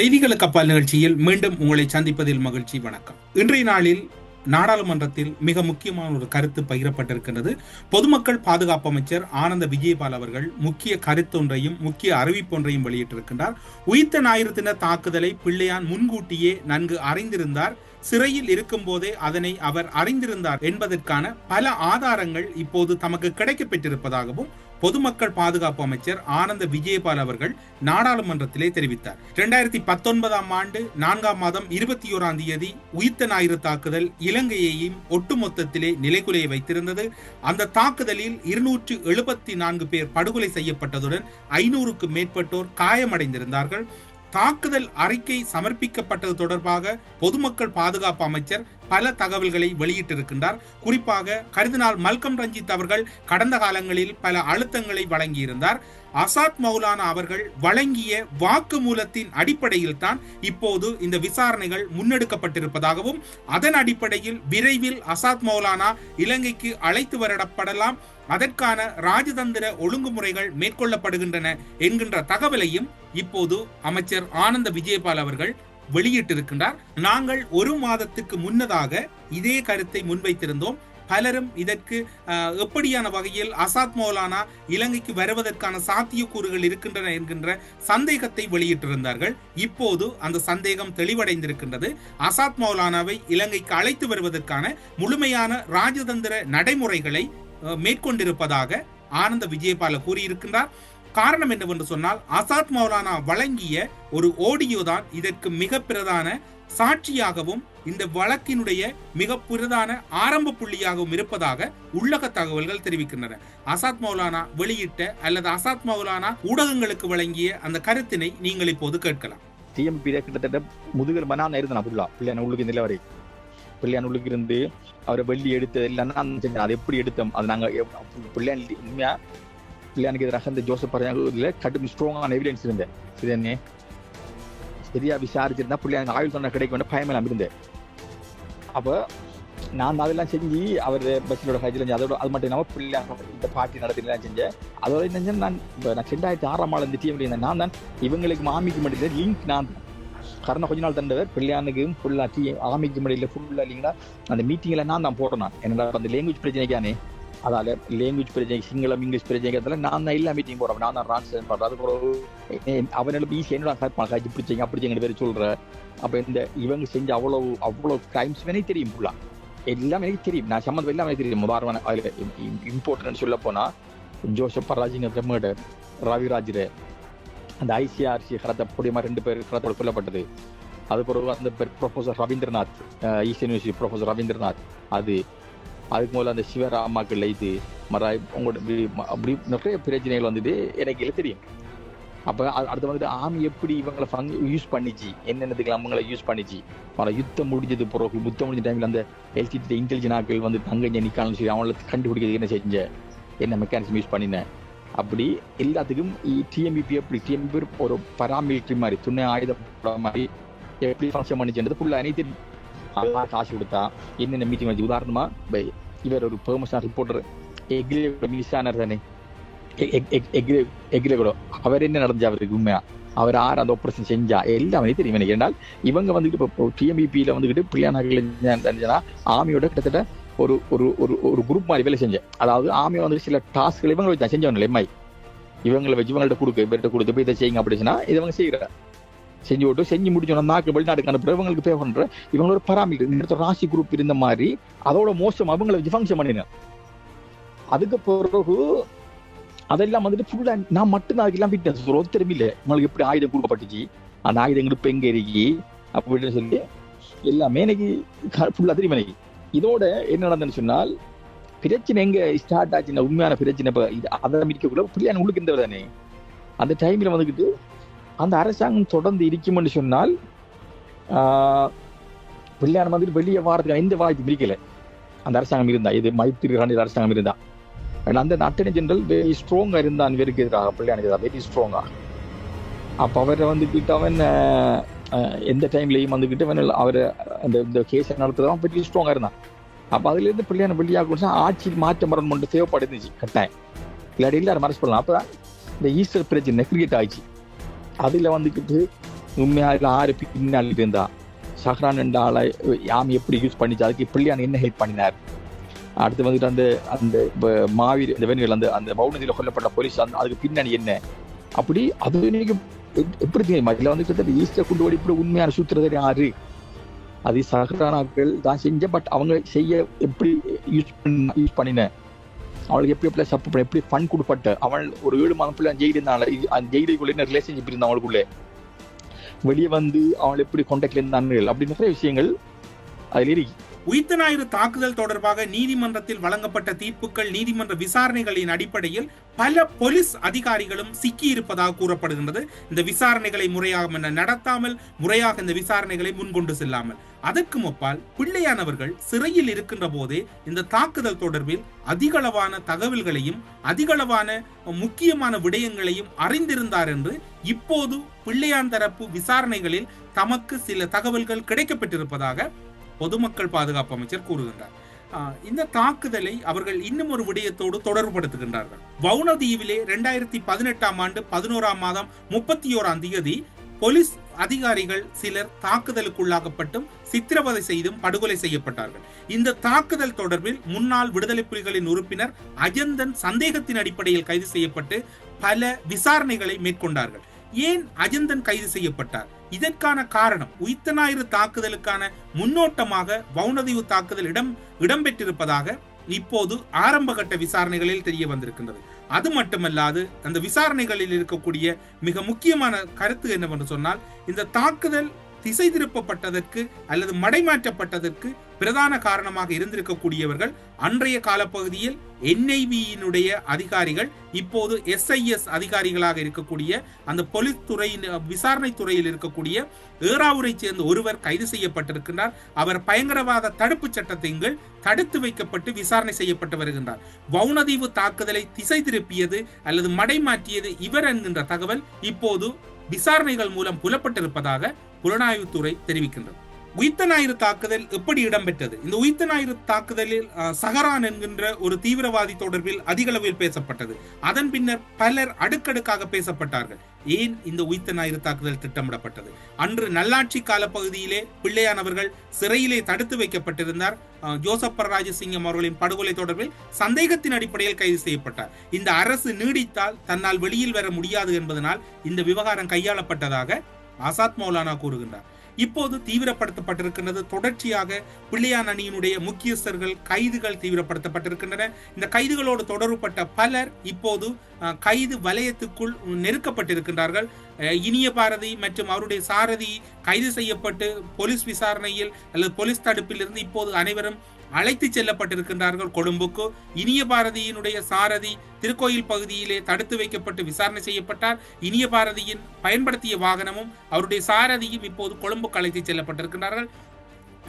செய்திகளுக்கு அப்பால் நிகழ்ச்சியில் மீண்டும் உங்களை சந்திப்பதில் மகிழ்ச்சி வணக்கம். இன்றைய நாளில் நாடாளுமன்றத்தில் மிக முக்கியமான ஒரு கருத்து பகிரப்பட்டிருக்கின்றது. பொதுமக்கள் பாதுகாப்பு அமைச்சர் ஆனந்த விஜயபால் அவர்கள் முக்கிய கருத்தொன்றையும் முக்கிய அறிவிப்பொன்றையும் வெளியிட்டிருக்கின்றார். உயிர்த்த ஞாயிறு தின தாக்குதலை பிள்ளையான் முன்கூட்டியே நன்கு அறிந்திருந்தார். சிறையில் இருக்கும் போதே அதனை அவர் அறிந்திருந்தார் என்பதற்கான பல ஆதாரங்கள் இப்போது தமக்கு கிடைக்கப்பெற்றிருப்பதாகவும் பொதுமக்கள் பாதுகாப்பு அமைச்சர் ஆனந்த விஜயபால் அவர்கள் நாடாளுமன்றத்திலே தெரிவித்தார். இரண்டாயிரத்தி பத்தொன்பதாம் ஆண்டு நான்காம் மாதம் இருபத்தி ஓராம் தேதி உயிர்த்த ஞாயிறு தாக்குதல் இலங்கையையும் ஒட்டுமொத்தத்திலே நிலைகுலைய வைத்திருந்தது. அந்த தாக்குதலில் இருநூற்று எழுபத்தி நான்கு பேர் படுகொலை செய்யப்பட்டதுடன் ஐநூறுக்கு மேற்பட்டோர் காயமடைந்திருந்தார்கள். தாக்குதல் அறிக்கை சமர்ப்பிக்கப்பட்டது தொடர்பாக பொதுமக்கள் பாதுகாப்பு அமைச்சர் பல தகவல்களை வெளியிட்டிருக்கின்றார். குறிப்பாக கருதினால் மல்கம் ரஞ்சித் அவர்கள் கடந்த காலங்களில் பல அழுத்தங்களை வழங்கியிருந்தார். அசாத் மௌலானா அவர்கள் வழங்கிய வாக்குமூலத்தின் அடிப்படையில் தான் இப்போது இந்த விசாரணைகள் முன்னெடுக்கப்பட்டிருப்பதாகவும் அதன் அடிப்படையில் விரைவில் அசாத் மௌலானா இலங்கைக்கு அழைத்து வரப்படலாம். அதற்கான ராஜதந்திர ஒழுங்குமுறைகள் மேற்கொள்ளப்படுகின்றன என்கின்ற தகவலையும் இப்போது அமைச்சர் ஆனந்த விஜயபால் அவர்கள் வெளியிட்டிருக்கின்றார். நாங்கள் ஒரு மாதத்துக்கு முன்னதாக இதே கருத்தை முன்வைத்திருந்தோம். பலரும் இதற்கு எப்படியான வகையில் அசாத் மௌலானா இலங்கைக்கு வருவதற்கான சாத்தியக்கூறுகள் இருக்கின்றன என்கின்ற சந்தேகத்தை வெளியிட்டிருந்தார்கள். இப்போது அந்த சந்தேகம் தெளிவடைந்திருக்கின்றது. அசாத் மௌலானாவை இலங்கைக்கு அழைத்து வருவதற்கான முழுமையான ராஜதந்திர நடைமுறைகளை மேற்கொண்டிருப்பதாக ஆனந்த விஜயபால கூறியிருக்கின்றார். காரணம் என்னவென்று சொன்னால் ஆசாத் மௌலானா வழங்கிய ஒரு ஓடியோ தான் இதற்கு மிக பிரதான சாட்சியாகவும் இந்த வழக்கினுடைய மிக பிரதான ஆரம்ப புள்ளியாகவும் இருப்பதாக உள்ளக தகவல்கள் தெரிவிக்கின்றன. அசாத் மௌலானா வெளியிட்ட அல்லது அசாத் மௌலானா ஊடகங்களுக்கு வழங்கிய அந்த கருத்தினை நீங்கள் இப்போது கேட்கலாம். டிஎம்பி கிட்டத்தட்ட முதுகல் மனான இருந்தான் அப்துல்லா. பிள்ளையான உள்ளுக்கு இந்த வரை பிள்ளையான உள்ளுக்கு இருந்து அவரை வெள்ளி எடுத்தது இல்லைன்னா நான் செஞ்சேன்? அதை எப்படி எடுத்தோம்? அது நாங்க பிள்ளையான பிள்ளையான் உண்மையா பிள்ளையானுக்கு எதிராக இந்த ஜோசப் பரையாங்க கடும் ஸ்ட்ராங்கான எவிடன்ஸ் இருந்தேன் இது என்ன? சரியா விசாரிச்சிருந்தா பிள்ளையாங்க ஆயுள் தண்டனை கிடைக்க வேண்டிய பயம் எல்லாம் இருந்தது அப்போ நான் அதெல்லாம் செஞ்சு அவர் பஸ்ஸிலோட கையில் அதோட அது மட்டும் இல்லாமல் பிள்ளை இந்த பார்ட்டி நடத்திலாம் செஞ்சேன். அதோட என்ன நான் இப்போ நான் ரெண்டாயிரத்தி ஆறாம் ஆள் இந்த டீம் இருந்தேன் நான் தான் இவங்களுக்கு மாமிக்கு மட்டும் லிங்க் நான் தான். கரண கொஞ்ச நாள் தண்டவர் பிள்ளையானுக்கும் ஃபுல்லாக டீ ஆமிக்கு முடியல ஃபுல்லாக இல்லைங்களா அந்த மீட்டிங்கில் நான் தான் போடுறேன் நான். என்னோட அந்த லாங்குவேஜ் பிரச்சனைக்கானே. அதால லாங்குவேஜ் பிரச்சனை சிங்களம் இங்கிலீஷ் பிரச்சனைக்கிறதுல நான் தான் எல்லா மீட்டிங் போறேன். நான் தான் ட்ரான்ஸ்லேட் பண்ணுறேன் அது பிறகு அவனுக்கு ஈஸி என்னடா சார் காய்ச்சி இப்படி செய்யுங்க அப்படி செய்யுங்க பேர் சொல்ற. அப்போ இந்த இவங்க செஞ்ச அவ்வளவு அவ்வளவு கிரைம்ஸ் வேணே தெரியும் ஃபுல்லா எல்லாம் எனக்கு தெரியும். நான் சம்மந்தம் எல்லாம் எனக்கு தெரியும். உதாரணம் அதில் இம்பார்ட்டன்ட் சொல்ல போனா ஜோசப் பராஜிங்க மர்டர் ரவிராஜர் அந்த ஐசிஆர்சி ஹரத்தை பொடியமா ரெண்டு பேர் ஹரத்தோட கொல்லப்பட்டது. அது பிறகு அந்த professor Ravindranath east university professor Ravindranath. அது அதுக்கு முதல்ல அந்த சிவராமாக்கள் இது மறாய் உங்களோட அப்படி நிறைய பிரச்சனைகள் வந்தது எனக்கு இல்லை தெரியும். அப்போ அடுத்து வந்துட்டு ஆமி எப்படி இவங்களை ஃபங் யூஸ் பண்ணிச்சு? என்னென்னதுக்கு அவங்களை யூஸ் பண்ணிச்சு? மற யுத்தம் முடிஞ்சது பிறகு யுத்தம் முடிஞ்ச டைமில் அந்த எல்சிடி இன்டெலிஜென்ட் ஆக்கள் வந்து தங்கஞ்ச நிற்காலும் சரி அவங்கள கண்டுபிடிக்கிறதுக்கு என்ன செஞ்ச? என்ன மெக்கானிசம் யூஸ் பண்ணினேன் அப்படி எல்லாத்துக்கும் டிஎம்பிபி எப்படி? டிஎம்பி ஒரு பராமிலிட்டரி மாதிரி துணை ஆயுதம் மாதிரி எப்படி ஃபங்க்ஷன் பண்ணிச்சுன்றது ஃபுல்லாக அனைத்து அதெல்லாம் காசு கொடுத்தா என்னென்ன மீட்டிங் வச்சு உதாரணமாக இவர் ஒரு பெர்மஷன் ரிப்போர்ட்டர் எக்ரிலே மினிஸ்டானர் தானே எக்ரிலே கூட அவர் என்ன நடந்துச்சு அவருக்கு உண்மையா அவர் யார் அந்த ஆப்ரேஷன் செஞ்சா எல்லாமே தெரியும் எனக்கு ஏன்னால் இவங்க வந்துட்டு இப்போ டிஎம்பிபியில் வந்துக்கிட்டு பிள்ளையானர்கள் ஆமியோட கிட்டத்தட்ட ஒரு ஒரு ஒரு ஒரு குரூப் மாதிரி வேலை செஞ்சேன் அதாவது ஆமி வந்துட்டு சில டாஸ்க்கள் இவங்களை வச்சு செஞ்சவங்க எம்ஐ இவங்களை வச்சு இவங்கள்ட்ட கொடுக்க இவர்கிட்ட கொடுத்து போய் இதை செய்யுங்க அப்படின்னு சொன்னா இதை இவங்க செய்யற செஞ்சு விட்டு செஞ்சு முடிச்சோன்னா நாக்கு வெளிநாட்டுக்கு அனுப்புற இவங்களுக்கு பே பண்ற இவங்க ஒரு பராமரி ராசி குரூப் இருந்த மாதிரி அதோட மோசம் அவங்கள வச்சு ஃபங்க்ஷன் பண்ணினேன். அதுக்கு பிறகு அதெல்லாம் வந்துட்டு ஃபுல்லா நான் மட்டும் அதுக்கெல்லாம் விட்டேன் ஒரு ஒருத்தரும் இல்லை. உங்களுக்கு எப்படி ஆயுதம் கொடுக்கப்பட்டுச்சு? அந்த ஆயுதங்கள் இப்ப எங்க இருக்கி? அப்படின்னு சொல்லி எல்லாமே எனக்கு ஃபுல்லா தெரியும் எனக்கு. இதோட என்ன நடந்ததுன்னு சொன்னால் பிரச்சனை எங்க ஸ்டார்ட் ஆச்சுன்னா உண்மையான பிரச்சனை இப்ப இது அதை மிதிக்கக்குள்ள பிள்ளையான உள்ளுக்கு இருந்தவர் தானே. அந்த டைம்ல வந்துக்கிட்டு அந்த அரசாங்கம் தொடர்ந்து இருக்கும்னு சொன்னால் பிள்ளையார் பிள்ளையான வெளியே வாரத்துக்கு எந்த வாய்ப்பு இருக்கல அந்த அரசாங்கம் இருந்தா இது மைத்திரி ராணி அரசாங்கம் இருந்தா. அந்த அட்டர்னி ஜெனரல் வெரி ஸ்ட்ராங்கா இருந்தான் இவருக்கு எதிராக பிள்ளையானுக்கு வெரி ஸ்ட்ராங்கா அப்ப அவரை வந்துக்கிட்டு அவன் எந்த டைம்லயும் வந்துக்கிட்டு அவன் அவர் அந்த இந்த கேஸை நடத்துறவன் வெரி ஸ்ட்ராங்கா இருந்தான். அப்ப அதுல இருந்து பிள்ளையான வெளியாக ஆட்சி மாற்றம் வரணும் மட்டும் தேவைப்படுந்துச்சு கட்டாயம். இல்லாட்டி அதை மறைச்சு பண்ணலாம் அப்பதான் இந்த ஈஸ்டர் பிரச்சனை கிரியேட் ஆயிடுச்சு. அதில் வந்துக்கிட்டு உண்மையாக இதில் ஆறு பின்னால் இருந்தா. சஹ்ரான் என்ற ஆளை யாம் எப்படி யூஸ் பண்ணிச்சு? அதுக்கு பிள்ளையான் என்ன ஹெல்ப் பண்ணினார்? அடுத்து வந்துட்டு அந்த அந்த மாவீர் இந்த வேணிகள் அந்த அந்த மௌனதியில் கொல்லப்பட்ட போலீஸ் அந்த அதுக்கு பின்னணி என்ன? அப்படி அது நீங்க எப்படி தெரியும்? அதில் வந்து கிட்டத்தட்ட ஈஸ்டர் குண்டு ஓடி இப்படி உண்மையான சூத்திரதாரி யாரு? அது சஹ்ரானாக்கள் தான் செஞ்ச பட் அவங்க செய்ய எப்படி யூஸ் பண்ண யூஸ் பண்ணினேன் அவளுக்கு எப்படி எப்படி சப்போர்ட் பண்ண எப்படி ஃபன் கொடுப்பட்டு அவள் ஒரு ஏழு மாதம் பிள்ளை ஜெயிலு இருந்தாள் ஜெயிலுக்குள்ளே என்ன ரிலேஷன்ஷிப் இருந்தா அவளுக்குள்ளே. வெளியே வந்து அவள் எப்படி கான்டாக்ட்ல இருந்தாங்க அப்படி நிறைய விஷயங்கள் அதுல இருக்கு. உயிர்த்த ஞாயிறு தாக்குதல் தொடர்பாக நீதிமன்றத்தில் வழங்கப்பட்ட தீர்ப்புகள் நீதிமன்ற விசாரணைகளின் அடிப்படையில் பல போலீஸ் அதிகாரிகளும் சிக்கி இருப்பதாக கூறப்படுகின்றது. இந்த விசாரணைகளை முறையாக நடத்தாமல் முறையாக இந்த விசாரணைகளை முன்கொண்டு செல்லாமல். அதற்கு முப்பால் பிள்ளையானவர்கள் சிறையில் இருக்கின்ற போதே இந்த தாக்குதல் தொடர்பில் அதிகளவான தகவல்களையும் அதிகளவான முக்கியமான விடயங்களையும் அறிந்திருந்தார் என்று இப்போது பிள்ளையான் தரப்பு விசாரணைகளில் தமக்கு சில தகவல்கள் கிடைக்கப்பட்டிருப்பதாக பொதுமக்கள் பாதுகாப்பு அமைச்சர் கூறுகின்றார். இந்த தாக்குதலை அவர்கள் இன்னும் ஒரு விடயத்தோடு தொடர்புபடுத்துகின்றார்கள். வவுனதீவிலே இரண்டாயிரத்தி பதினெட்டாம் ஆண்டு பதினோராம் மாதம் முப்பத்தி ஓராம் தேதி போலீஸ் அதிகாரிகள் சிலர் தாக்குதலுக்குள்ளாக்கப்பட்டும் சித்திரவதை செய்தும் படுகொலை செய்யப்பட்டார்கள். இந்த தாக்குதல் தொடர்பில் முன்னாள் விடுதலை புலிகளின் உறுப்பினர் அஜந்தன் சந்தேகத்தின் அடிப்படையில் கைது செய்யப்பட்டு பல விசாரணைகளை மேற்கொண்டார்கள். ஏன் அஜந்தன் கைது செய்யப்பட்டார்? இதற்கான காரணம் உயிர்த்த ஞாயிறு தாக்குதலுக்கான முன்னோட்டமாக வவுனதீவு தாக்குதல் இடம் இடம்பெற்றிருப்பதாக இப்போது ஆரம்பகட்ட விசாரணைகளில் தெரிய வந்திருக்கின்றது அது மட்டுமல்லாது அந்த விசாரணைகளில் இருக்கக்கூடிய மிக முக்கியமான கருத்து என்னவென்று சொன்னால் இந்த தாக்குதல் திசை திருப்பப்பட்டதற்கு அல்லது மடைமாற்றப்பட்டதற்கு பிரதான காரணமாக இருந்திருக்கக்கூடியவர்கள் அன்றைய காலப்பகுதியில் என்ஐவியினுடைய அதிகாரிகள் இப்போது எஸ்ஐஎஸ் அதிகாரிகளாக இருக்கக்கூடிய அந்த போலீஸ் துறையின் விசாரணை துறையில் இருக்கக்கூடிய ஏறாவூரை சேர்ந்த ஒருவர் கைது செய்யப்பட்டிருக்கின்றார். அவர் பயங்கரவாத தடுப்பு சட்டத்தின் கீழ் தடுத்து வைக்கப்பட்டு விசாரணை செய்யப்பட்டு வருகின்றார். வவுனதீவு தாக்குதலை திசை திருப்பியது அல்லது மடைமாற்றியது இவர் என்கின்ற தகவல் இப்போது விசாரணைகள் மூலம் புலப்பட்டிருப்பதாக புலனாய்வுத்துறை தெரிவிக்கின்றது. உயிர்த்த ஞாயிறு தாக்குதல் எப்படி இடம்பெற்றது? இந்த உயிர்த்த ஞாயிறு தாக்குதலில் சஹரான் என்கின்ற ஒரு தீவிரவாதி தொடர்பில் அதிகளவில் பேசப்பட்டது. அதன் பின்னர் பலர் அடுக்கடுக்காக பேசப்பட்டார்கள். ஏன் இந்த உயிர்த்த ஞாயிறு தாக்குதல் திட்டமிடப்பட்டது? அன்று நல்லாட்சி காலப்பகுதியிலே பிள்ளையானவர்கள் சிறையிலே தடுத்து வைக்கப்பட்டிருந்தார். ஜோசப் ராஜசிங்கம் அவர்களின் படுகொலை தொடர்பில் சந்தேகத்தின் அடிப்படையில் கைது செய்யப்பட்டார். இந்த அரசு நீடித்தால் தன்னால் வெளியில் வர முடியாது என்பதனால் இந்த விவகாரம் கையாளப்பட்டதாக ஆசாத் மௌலானா கூறுகின்றார். இப்போது தீவிரப்படுத்தப்பட்டிருக்கின்றது தொடர்ச்சியாக பிள்ளையான் அணியினுடைய முக்கியஸ்தர்கள் கைதுகள் தீவிரப்படுத்தப்பட்டிருக்கின்றன. இந்த கைதுகளோடு தொடர்புபட்ட பலர் இப்போது கைது வலயத்துக்குள் நெருக்கப்பட்டிருக்கின்றார்கள். இனிய பாரதி மற்றும் அவருடைய சாரதி கைது செய்யப்பட்டு போலீஸ் விசாரணையில் அல்லது போலீஸ் தடுப்பில் இருந்து இப்போது அனைவரும் அழைத்து செல்லப்பட்டிருக்கின்றார்கள் கொழும்புக்கு. இனிய பாரதியினுடைய சாரதி திருக்கோயில் பகுதியிலே தடுத்து வைக்கப்பட்டு விசாரணை செய்யப்பட்டார். இனிய பாரதியின் பயன்படுத்திய வாகனமும் அவருடைய சாரதியும் இப்போது கொழும்புக்கு அழைத்து செல்லப்பட்டிருக்கின்றார்கள்.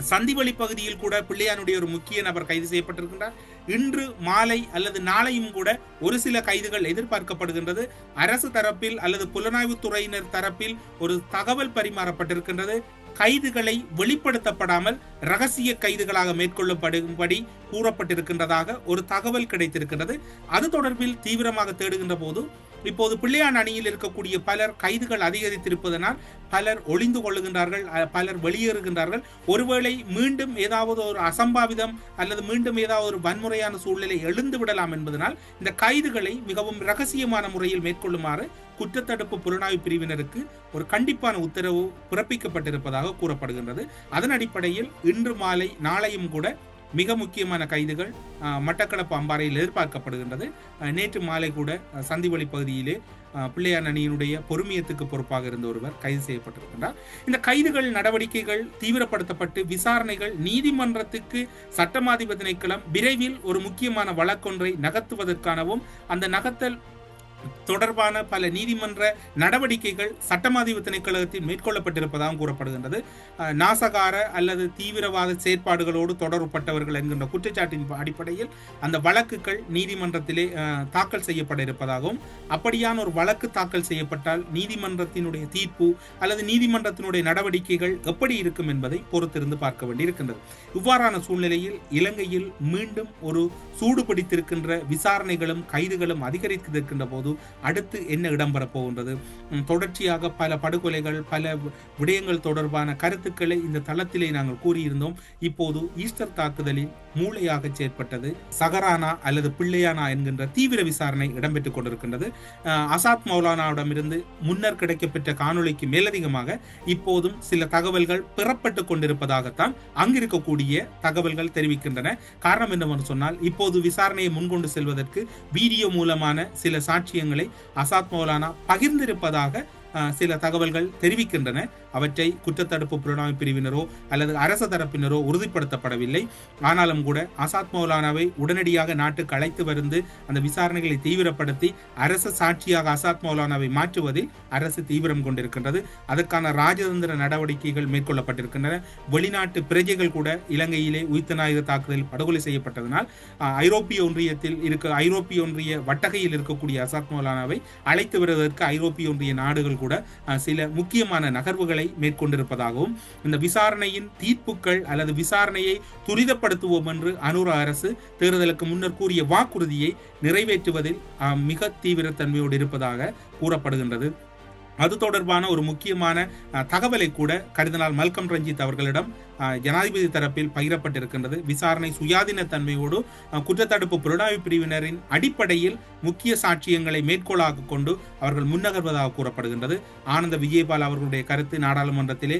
சந்திவழி பகுதியில் கூட பிள்ளையானுடைய ஒரு முக்கிய நபர் கைது செய்யப்பட்டிருக்கின்றார். இன்று மாலை அல்லது நாளையும் கூட ஒரு சில கைதுகள் எதிர்பார்க்கப்படுகின்றது. அரசு தரப்பில் அல்லது புலனாய்வு துறையினர் தரப்பில் ஒரு தகவல் பரிமாறப்பட்டிருக்கின்றது. கைதுகளை வெளிப்படுத்தப்படாமல் ரகசிய கைதுகளாக மேற்கொள்ளப்படும்படி கூறப்பட்டிருக்கின்றதாக ஒரு தகவல் கிடைத்திருக்கின்றது. அது தொடர்பில் தீவிரமாக தேடுகின்ற போது இப்போது பிள்ளையான் அணியில் இருக்கக்கூடிய பலர் கைதுகள் அதிகரித்திருப்பதனால் பலர் ஒளிந்து கொள்ளுகின்றார்கள் பலர் வெளியேறுகின்றார்கள். ஒருவேளை மீண்டும் ஏதாவது ஒரு அசம்பாவிதம் அல்லது மீண்டும் ஏதாவது ஒரு வன்முறையான சூழ்நிலை எழுந்து விடலாம் என்பதனால் இந்த கைதுகளை மிகவும் ரகசியமான முறையில் மேற்கொள்ளுமாறு குற்றத்தடுப்பு புலனாய்வு பிரிவினருக்கு ஒரு கண்டிப்பான உத்தரவு பிறப்பிக்கப்பட்டிருப்பதாக கூறப்படுகின்றது. அதன் அடிப்படையில் இன்று மாலை நாளையும் கூட மிக முக்கியமான கைதுகள் மட்டக்களப்பு அம்பாறையில் எதிர்பார்க்கப்படுகின்றது. நேற்று மாலை கூட சந்திவழி பகுதியிலே பிள்ளையார் அணியினுடைய பொறுமையத்துக்கு பொறுப்பாக இருந்த ஒருவர் கைது செய்யப்பட்டிருக்கின்றார். இந்த கைதுகள் நடவடிக்கைகள் தீவிரப்படுத்தப்பட்டு விசாரணைகள் நீதிமன்றத்துக்கு சட்டமாதிபதி திணைக்களம் விரைவில் ஒரு முக்கியமான வழக்கொன்றை நகர்த்துவதற்கானவும் அந்த நகர்த்தல் தொடர்பான பல நீதிமன்ற நடவடிக்கைகள் சட்டமாதிபதி திணைக்களத்தில் மேற்கொள்ளப்பட்டிருப்பதாகவும் கூறப்படுகின்றது. நாசகார அல்லது தீவிரவாத செயற்பாடுகளோடு தொடர்புபட்டவர்கள் என்கின்ற குற்றச்சாட்டின் அடிப்படையில் அந்த வழக்குகள் நீதிமன்றத்திலே தாக்கல் செய்யப்பட இருப்பதாகவும் அப்படியான ஒரு வழக்கு தாக்கல் செய்யப்பட்டால் நீதிமன்றத்தினுடைய தீர்ப்பு அல்லது நீதிமன்றத்தினுடைய நடவடிக்கைகள் எப்படி இருக்கும் என்பதை பொறுத்திருந்து பார்க்க வேண்டியிருக்கின்றது. இவ்வாறான சூழ்நிலையில் இலங்கையில் மீண்டும் ஒரு சூடு பிடித்திருக்கின்ற விசாரணைகளும் கைதுகளும் அதிகரித்திருக்கின்ற போது அடுத்து என்ன இடம்பெற போகின்றது? தொடர்ச்சியாக பல படுகொலைகள் பல விடயங்கள் தொடர்பான கருத்துக்களை இந்த தளத்திலே நாங்கள் கூறியிருந்தோம். இப்போது ஈஸ்டர் தாக்குதலில் மூளையாக செயற்பட்டது சகரானா அல்லது பிள்ளையானா என்கின்ற தீவிர விசாரணை இடம்பெற்றுக் கொண்டிருக்கின்றது. அசாத் மௌலானாவிடமிருந்து முன்னர் கிடைக்கப்பெற்ற காணொலிக்கு மேலதிகமாக இப்போதும் சில தகவல்கள் பெறப்பட்டு கொண்டிருப்பதாகத்தான் அங்கிருக்கக்கூடிய தகவல்கள் தெரிவிக்கின்றன. காரணம் என்னவென்று சொன்னால் இப்போது விசாரணையை முன்கொண்டு செல்வதற்கு வீடியோ மூலமான சில சாட்சியங்களை அசாத் மௌலானா பகிர்ந்திருப்பதாக சில தகவல்கள் தெரிவிக்கின்றன. அவற்றை குற்றத்தடுப்பு புலனாய்வு பிரிவினரோ அல்லது அரச தரப்பினரோ உறுதிப்படுத்தப்படவில்லை. ஆனாலும் கூட ஆசாத் மௌலானாவை உடனடியாக நாட்டுக்கு அழைத்து வந்து அந்த விசாரணைகளை தீவிரப்படுத்தி அரசு சாட்சியாக ஆசாத் மௌலானாவை மாற்றுவதில் அரசு தீவிரம் கொண்டிருக்கின்றது. அதற்கான ராஜதந்திர நடவடிக்கைகள் மேற்கொள்ளப்பட்டிருக்கின்றன. வெளிநாட்டு பிரஜைகள் கூட இலங்கையிலே உயிர்த்த தாக்குதலில் படுகொலை செய்யப்பட்டதனால் ஐரோப்பிய ஒன்றியத்தில் இருக்க ஐரோப்பிய ஒன்றிய வட்டகையில் இருக்கக்கூடிய அசாத் மௌலானாவை அழைத்து வருவதற்கு ஐரோப்பிய ஒன்றிய நாடுகள் கூட சில முக்கியமான நகர்வுகளை மேற்கொண்டிருப்பதாகவும் இந்த விசாரணையின் தீர்ப்புகள் அல்லது விசாரணையை துரிதப்படுத்துவோம் என்று அனுரா அரசு தேர்தலுக்கு முன்னர் கூறிய வாக்குறுதியை நிறைவேற்றுவதில் மிக மிக தீவிரத்தன்மையோடு இருப்பதாக கூறப்படுகின்றது. அது தொடர்பான ஒரு முக்கியமான தகவலை கூட கருதினால் மல்கம் ரஞ்சித் அவர்களிடம் ஜனாதிபதி தரப்பில் பகிரப்பட்டிருக்கின்றது. விசாரணை சுயாதீன தன்மையோடு குற்றத்தடுப்பு புலனாய்வு பிரிவினரின் அடிப்படையில் முக்கிய சாட்சியங்களை மேற்கோளாக கொண்டு அவர்கள் முன்னகர்வதாக கூறப்படுகின்றது. ஆனந்த விஜயபால் அவர்களுடைய கருத்து நாடாளுமன்றத்திலே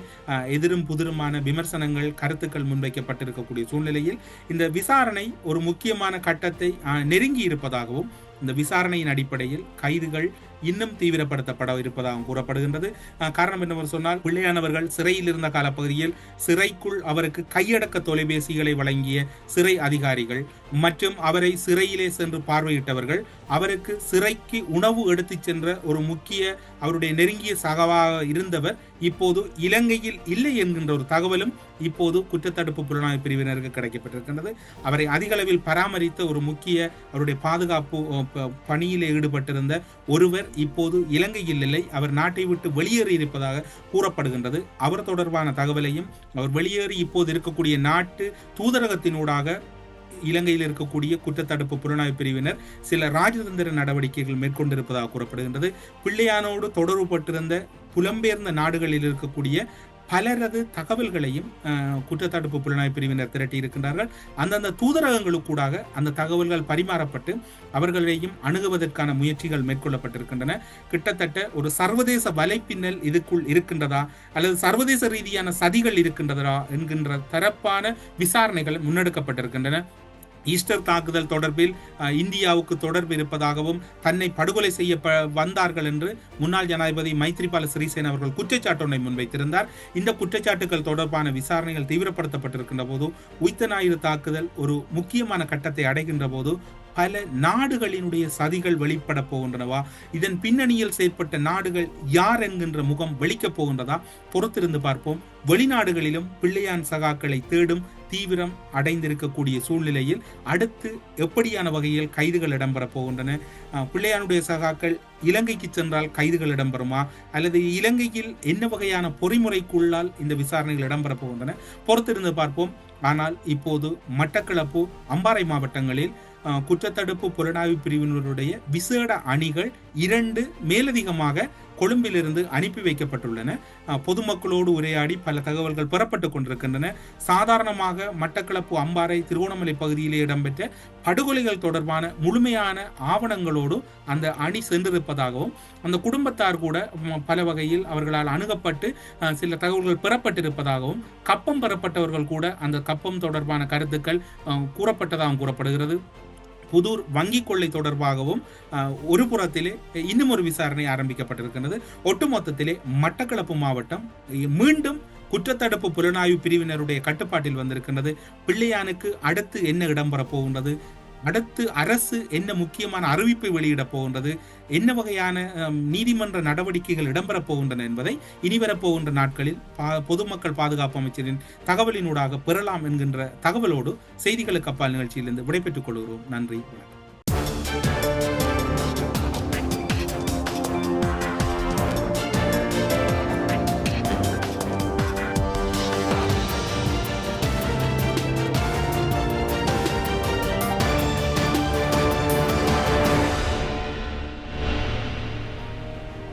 எதிரும் புதிருமான விமர்சனங்கள் கருத்துக்கள் முன்வைக்கப்பட்டிருக்கக்கூடிய சூழ்நிலையில் இந்த விசாரணை ஒரு முக்கியமான கட்டத்தை நெருங்கி இருப்பதாகவும் இந்த விசாரணையின் அடிப்படையில் கைதுகள் இன்னும் தீவிரப்படுத்தப்பட இருப்பதாகவும் கூறப்படுகின்றது. காரணம் என்னவர் சொன்னால் பிள்ளையானவர்கள் சிறையில் இருந்த காலப்பகுதியில் சிறைக்குள் அவருக்கு கையடக்க தொலைபேசிகளை வழங்கிய சிறை அதிகாரிகள் மற்றும் அவரை சிறையிலே சென்று பார்வையிட்டவர்கள் அவருக்கு சிறைக்கு உணவு எடுத்துச் சென்ற ஒரு முக்கிய அவருடைய நெருங்கிய சகவாக இருந்தவர் இப்போது இலங்கையில் இல்லை என்கின்ற ஒரு தகவலும் இப்போது குற்றத்தடுப்பு புலனாய்வு பிரிவினருக்கு கிடைக்கப்பட்டிருக்கின்றது. அவரை அதிகளவில் பராமரித்த ஒரு முக்கிய அவருடைய பாதுகாப்பு பணியிலே ஈடுபட்டிருந்த ஒருவர் இப்போது இலங்கையில் இல்லை. அவர் நாட்டை விட்டு வெளியேறி இருப்பதாக கூறப்படுகின்றது. அவர் தொடர்பான தகவலையும் அவர் வெளியேறி இப்போது இருக்கக்கூடிய நாட்டு தூதரகத்தினூடாக இலங்கையில் இருக்கக்கூடிய குற்றத்தடுப்பு புலனாய்வு பிரிவினர் சில ராஜதந்திர நடவடிக்கைகள் மேற்கொண்டிருப்பதாக கூறப்படுகின்றது. பிள்ளையானோடு தொடர்புபட்டிருந்த புலம்பெயர்ந்த நாடுகளில் இருக்கக்கூடிய பலரது தகவல்களையும் குற்றத்தடுப்பு புலனாய்வு பிரிவினர் திரட்டி இருக்கின்றார்கள். அந்தந்த தூதரகங்களுக்கூடாக அந்த தகவல்கள் பரிமாறப்பட்டு அவர்களையும் அணுகுவதற்கான முயற்சிகள் மேற்கொள்ளப்பட்டிருக்கின்றன. கிட்டத்தட்ட ஒரு சர்வதேச வலைப்பின்னல் இதுக்குள் இருக்கின்றதா அல்லது சர்வதேச ரீதியான சதிகள் இருக்கின்றதா என்கின்ற தரப்பான விசாரணைகள் முன்னெடுக்கப்பட்டிருக்கின்றன. ஈஸ்டர் தாக்குதல் தொடர்பில் இந்தியாவுக்கு தொடர்பு இருப்பதாகவும் தன்னை படுகொலை செய்ய வந்தார்கள் என்று முன்னாள் ஜனாதிபதி மைத்ரிபால சிறிசேன அவர்கள் குற்றச்சாட்டு ஒன்றை முன்வைத்திருந்தார். இந்த குற்றச்சாட்டுகள் தொடர்பான விசாரணைகள் தீவிரப்படுத்தப்பட்டிருக்கின்ற போது உய்த்த ஞாயிறு தாக்குதல் ஒரு முக்கியமான கட்டத்தை அடைகின்ற போது பல நாடுகளினுடைய சதிகள் வெளிப்பட போகின்றனவா? இதன் பின்னணியில் செயற்பட்ட நாடுகள் யார் என்கின்ற முகம் வெளிக்கப் போகின்றதா? பொறுத்திருந்து பார்ப்போம். வெளிநாடுகளிலும் பிள்ளையான் சகாக்களை தேடும் தீவிரம் அடைந்திருக்கக்கூடிய சூழ்நிலையில் அடுத்து எப்படியான வகையில் கைதுகள் இடம்பெற போகின்றன? பிள்ளையானுடைய சகாக்கள் இலங்கைக்கு சென்றால் கைதுகள் இடம்பெறுமா? அல்லது இலங்கையில் என்ன வகையான பொறிமுறைக்குள்ளால் இந்த விசாரணைகள் இடம்பெற போகின்றன? பொறுத்திருந்து பார்ப்போம். ஆனால் இப்போது மட்டக்களப்பு அம்பாறை மாவட்டங்களில் குற்றத்தடுப்பு புலனாய்வு பிரிவினருடைய விசேட அணிகள் இரண்டு மேலதிகமாக கொழும்பிலிருந்து அனுப்பி வைக்கப்பட்டுள்ளன. பொதுமக்களோடு உரையாடி பல தகவல்கள் பெறப்பட்டுக் கொண்டிருக்கின்றன. சாதாரணமாக மட்டக்களப்பு அம்பாறை திருவோணமலை பகுதியிலே இடம்பெற்ற படுகொலைகள் தொடர்பான முழுமையான ஆவணங்களோடு அந்த அணி சென்றிருப்பதாகவும் அந்த குடும்பத்தார் கூட பல வகையில் அவர்களால் அணுகப்பட்டு சில தகவல்கள் பெறப்பட்டிருப்பதாகவும் கப்பம் பெறப்பட்டவர்கள் கூட அந்த கப்பம் தொடர்பான கருத்துக்கள் கூறப்பட்டதாகவும் கூறப்படுகிறது. புதூர் வங்கி கொள்ளை தொடர்பாகவும் அஹ், ஒரு புறத்திலே இன்னும் ஒரு விசாரணை ஆரம்பிக்கப்பட்டிருக்கிறது ஒட்டுமொத்தத்திலே மட்டக்களப்பு மாவட்டம் மீண்டும் குற்றத்தடுப்பு புலனாய்வு பிரிவினருடைய கட்டுப்பாட்டில் வந்திருக்கின்றது. பிள்ளையானுக்கு அடுத்து என்ன இடம்பெறப் போகின்றது? அடுத்து அரசு என்ன முக்கியமான அறிவிப்பை வெளியிடப் போகின்றது? என்ன வகையான நீதிமன்ற நடவடிக்கைகள் இடம்பெறப் போகின்றன என்பதை இனிவரப் போகின்ற நாட்களில் பா- பொதுமக்கள் பாதுகாப்பு அமைச்சரின் தகவலினூடாக பெறலாம் என்கின்ற தகவலோடு செய்திகளுக்கு அப்பால் நிகழ்ச்சியிலிருந்து விடைபெற்றுக் கொள்கிறோம். நன்றி வணக்கம்.